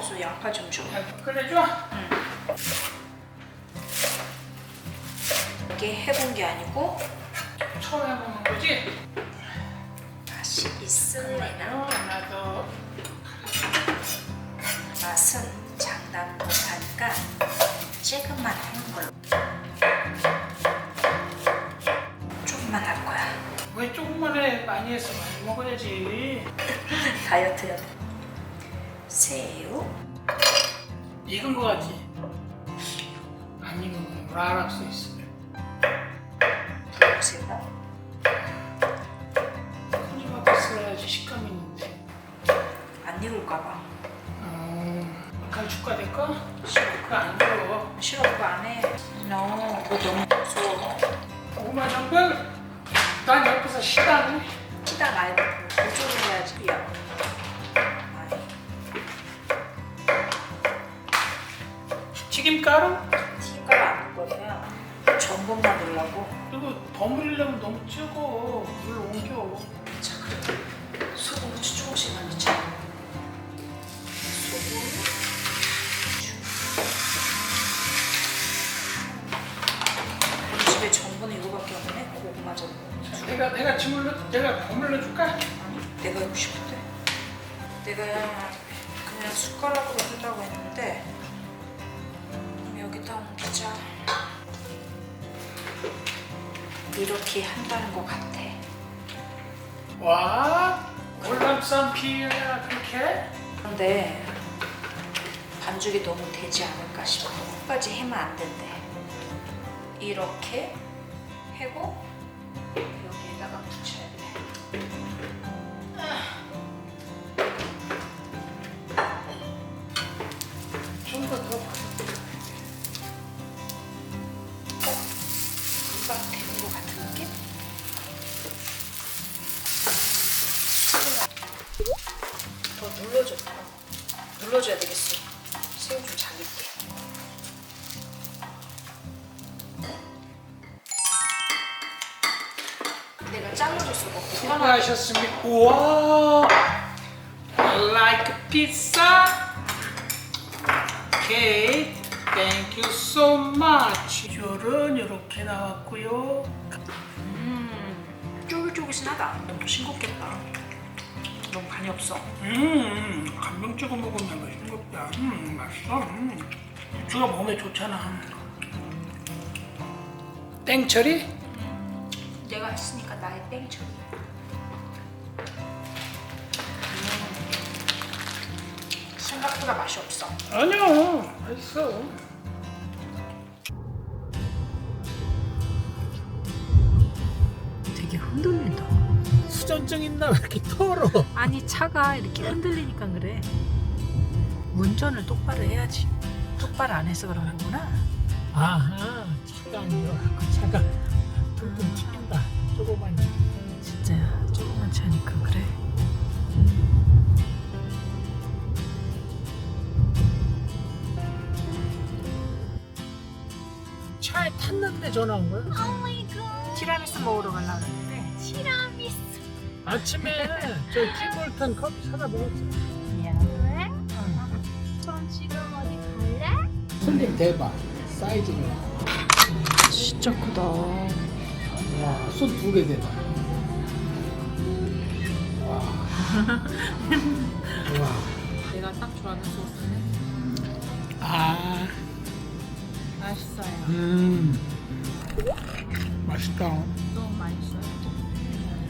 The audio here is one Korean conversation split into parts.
없어 양파 좀 줘. 그래 줘. 이게 해본 게 아니고 처음 해보는 거지? 맛이 있을래나 하나 더. 맛은 장담 못하니까 조금만 하는 걸로 조금만 할 거야 왜 조금만 해? 많이 해서 많이 먹어야지. 다이어트야 새우 익은 거 같지? 안 익은 건 라락 써 있어. 새우 콩잎 있어야지 식감이 있는데. 안 익을까 봐 어, 갈축가 될까? 싫어 그거 안 줘. 싫어 그거 안해 너 그거 너무 무서워 고구마 전분. 난 옆에서 시다네. 치다 말고 조절을 해야지 야 튀김가루? 튀김가루 안 먹거든요 전분만 넣으려고 그리고 버무리려면 너무 뜨거. 물 옮겨. 자 그래 소금 후추 조금씩만 넣자 소금 우리 집에 전분이 이거밖에 없네 고구마 전분 자, 내가 내가 지물러 내가 버물러 줄까? 아니 내가 하고 싶은데 내가 그냥 숟가락으로 하려고 했는데 옮기자 이렇게 한다는 것 같아. 와, 월남쌈 피야 그렇게? 그런데 반죽이 너무 되지 않을까 싶어. 끝까지 해면 안 된대. 이렇게 해고 눌러줘. 눌러줘야 되겠어. 새우 좀잘 익게. 내가 잘라줬어. 먹고 편하게. 수고하셨습니다. 우와, like pizza. Okay, thank you so much. 비주얼은 이렇게 나왔고요. 음, 쫄깃쫄깃하다. 너무 싱겁겠다. 너무 간이 없어. 음, 간장 찍어 먹으면 맛있겁다 음, 맛있어. 음. 주가 몸에 좋잖아. 땡처리? 내가 했으니까 나의 땡처리. 음, 생각보다 맛이 없어. 아니야, 맛있어. 수전증 있나 왜 이렇게 털어? 아니 차가 이렇게 흔들리니까 그래. 운전을 똑바로 해야지. 똑바로 안 해서 그런 거구나. 아하, 차가 아니라 그 차가 퉁퉁 튀긴다. 조그만. 진짜야. 조그만 차니까 그래. 차에 탔는데 전화 온 거야? 티라미수 먹으러 가려고 했는데. 아침에 저 티볼턴 커피 사다 먹었어. 왜? 그럼 지금 어디 갈래? 손님 대박. 사이즈가. 진짜 크다. 와, 손 두 개 대박. 와. 와. 내가 딱 좋아하는 소스네. 아, 맛있어요. 음. 맛있다. 너무 맛있어요.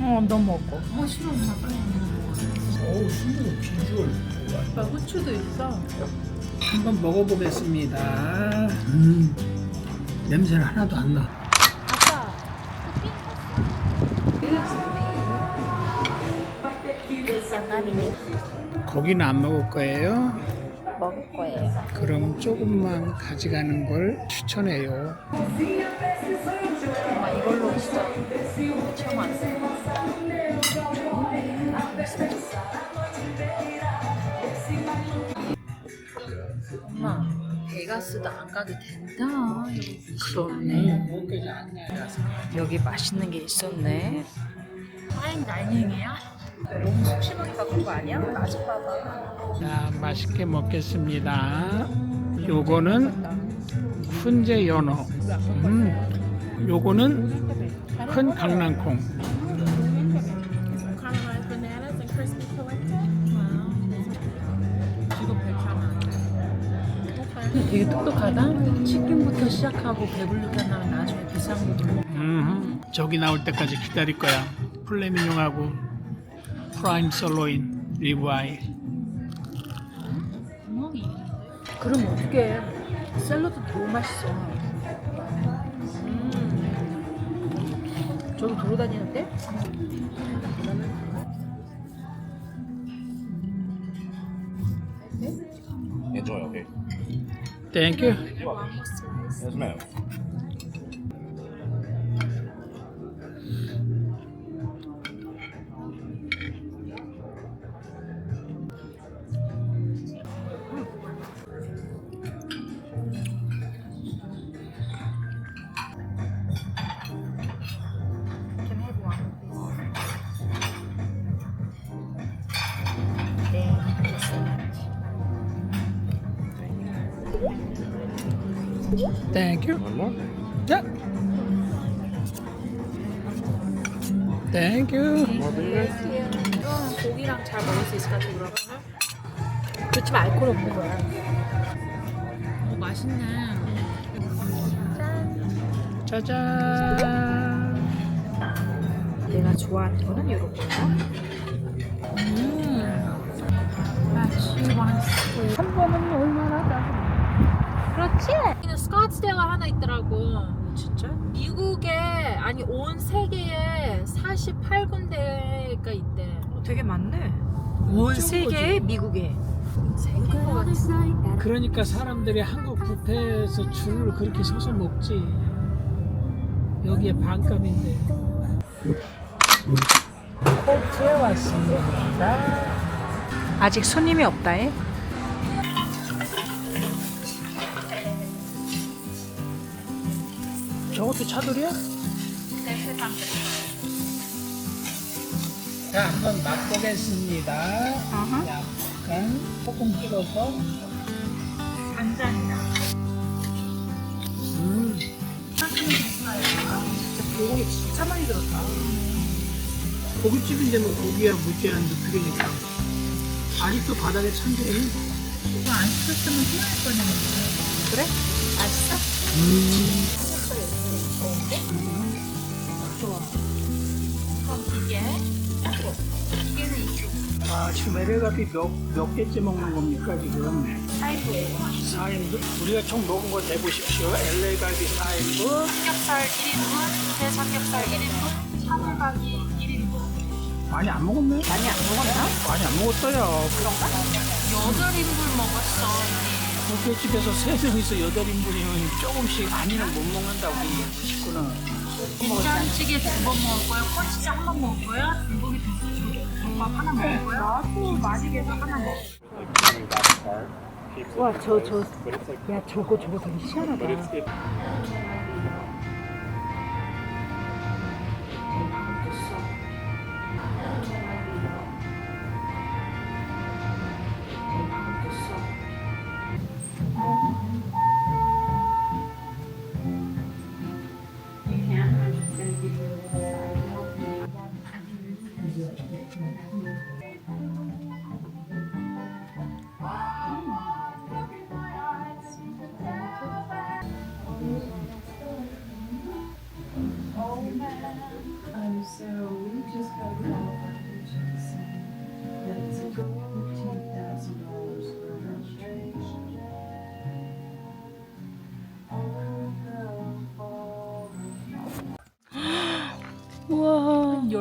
어, 너 먹고. 어 싫어 엄마 빨리 먹어. 어우, 신부 비주얼 좋아. 오빠 후추도 있어. 한번 먹어보겠습니다. 음, 냄새는 하나도 안 나. 아빠. 고기는 안 먹을 거예요? 먹을 거예요. 그럼 조금만 가져가는 걸 추천해요. 엄마 이걸로 진짜 처음 왔어요. 엄마 베가스도 안 가도 된다. 안 나가서. 여기 맛있는 게 있었네. 파인 다이닝이야? 너무 푹신하게 바꾼 거 아니야? 아직 봐봐. 자, 맛있게 먹겠습니다. 요거는 훈제 연어. 음, 요거는 큰 강낭콩. 되게 똑똑하다. 치킨부터 시작하고 배부르게 나면 나중에 비싼 거. 음, 저기 나올 때까지 기다릴 거야. 플레미뇽하고 프라임 솔로인 리브아이. 그럼 어떻게 샐러드 너무 맛있어. 음. 저기 돌아다니는데? Enjoy, okay? 땡큐. Yes, ma'am. 땡큐. One more? More for you? 이거는 고기랑 잘 먹을 수 있을 것 같아 그러면 그렇지만 알코올 없는 거야 어, 맛있네 짜잔. 내가 좋아하는 거는 이렇게야 한 번은 얼마나 그렇지? 여기는 스카트스데일가 하나 있더라고. 진짜? 미국에 아니 온 세계에 48군데가 있대. 어, 되게 많네 온 세계에 미국에 세계인 것 같아. 그러니까 사람들이 한국 뷔페에서 줄을 그렇게 서서 먹지. 여기에 반값인데. 호텔 왔습니다. 아직 손님이 없다해 저것도 차돌이야? 자, 한번 맛보겠습니다. 약간 소금 찍어서. 간장이다. 음. 고기 진짜 많이 들었다. 고깃집인데 뭐 고기야 무지한 느낌이니까. 아직도 바닥에 찬데. 이거 안 시켰으면 후회할 뻔했는데. 그래? 맛있어? 음. 아, 지금 LA갑이 몇, 몇 개째 먹는 겁니까, 지금? 4인분. 4인분? 우리가 총 먹은 거 내보십시오. LA갑이 4인분. 삼겹살 1인분, 대삼겹살 1인분, 차돌박이 1인분. 많이 안 먹었네? 많이 안 먹었나? 많이 안 먹었어요. 그런가? 8인분 먹었어. 부페집에서 3명이서 8인분이면 조금씩 많이는 못 먹는다, 우리 식구는. 된장찌개 두 번 먹을 거야, 꼬치찌개 한 번 먹을 거야, 불고기 덮밥 하나 먹을 거야. 나도 맛있게서 하나 먹을 와, 저, 저, 야, 저거, 저거 되게 시원하다.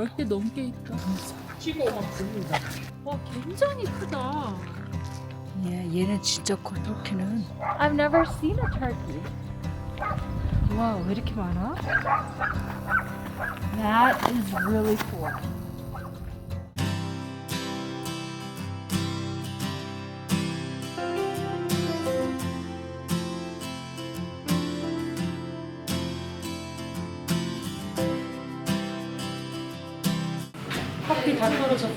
10개 넘게 있다. 찍어만 굽니다. 와, 굉장히 크다. 야, 얘는 진짜 커, 터키는. I've never seen a turkey. 와, 왜 이렇게 많아? That is really cool. 어차피 다 떨어졌어.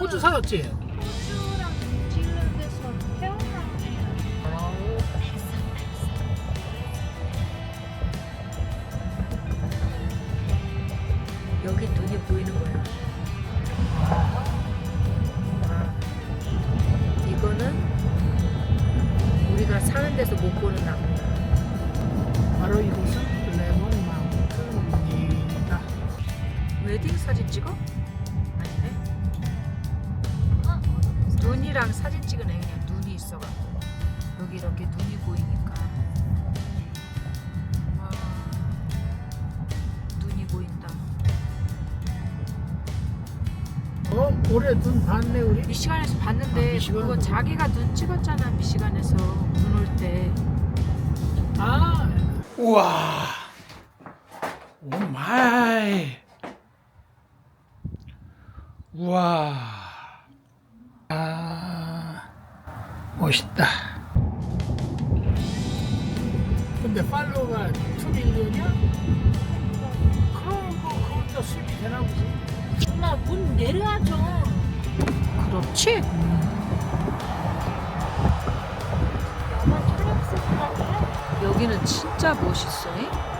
호주 살았지? 웨딩 사진 찍어? 아니네. 눈이랑 사진 찍으네 그냥 눈이 있어갖고 여기 이렇게 눈이 보이니까. 와, 눈이 보인다. 어? 올해 눈 봤네 우리? 미시간에서 봤는데 아, 미시간? 그거 자기가 눈 찍었잖아 미시간에서 눈 올 때. 아, 우와, 오 마이, 우와, 아, 멋있다. 근데 팔로우가 2밀리언이야? 그럼 뭐 그것도 수익이 되나 보지. 엄마 문 내려야죠. 그렇지? 여기는 진짜 멋있어. 잉?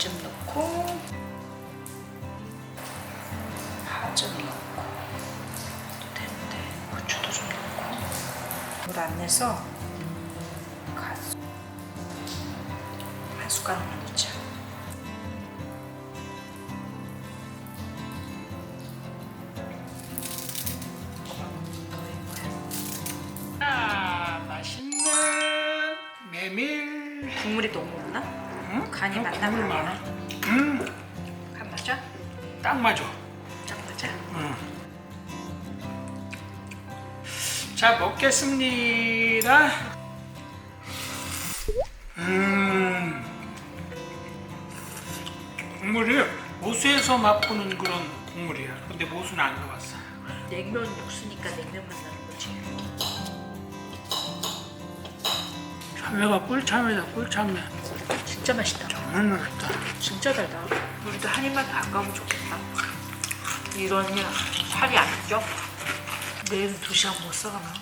좀 넣고 파 좀 넣고 또 되는데 고추도 좀 넣고. 물 안 내서 간이 어, 맞나 국물 보네. 많아. 음, 간 맞아? 딱 맞아. 딱 맞아? 응. 자, 먹겠습니다. 음, 국물이 모수에서 맛보는 그런 국물이야. 근데 모수는 안 넣었어. 냉면 육수니까 냉면 맛 나는 거지 참외가 꿀참외다, 꿀참외. 진짜 맛있다. 정말 맛있다. 진짜 달다. 우리도 한 입만 바꿔보면 좋겠다. 이러니 살이 안 쪄? 내일은 두 시간 못 살아나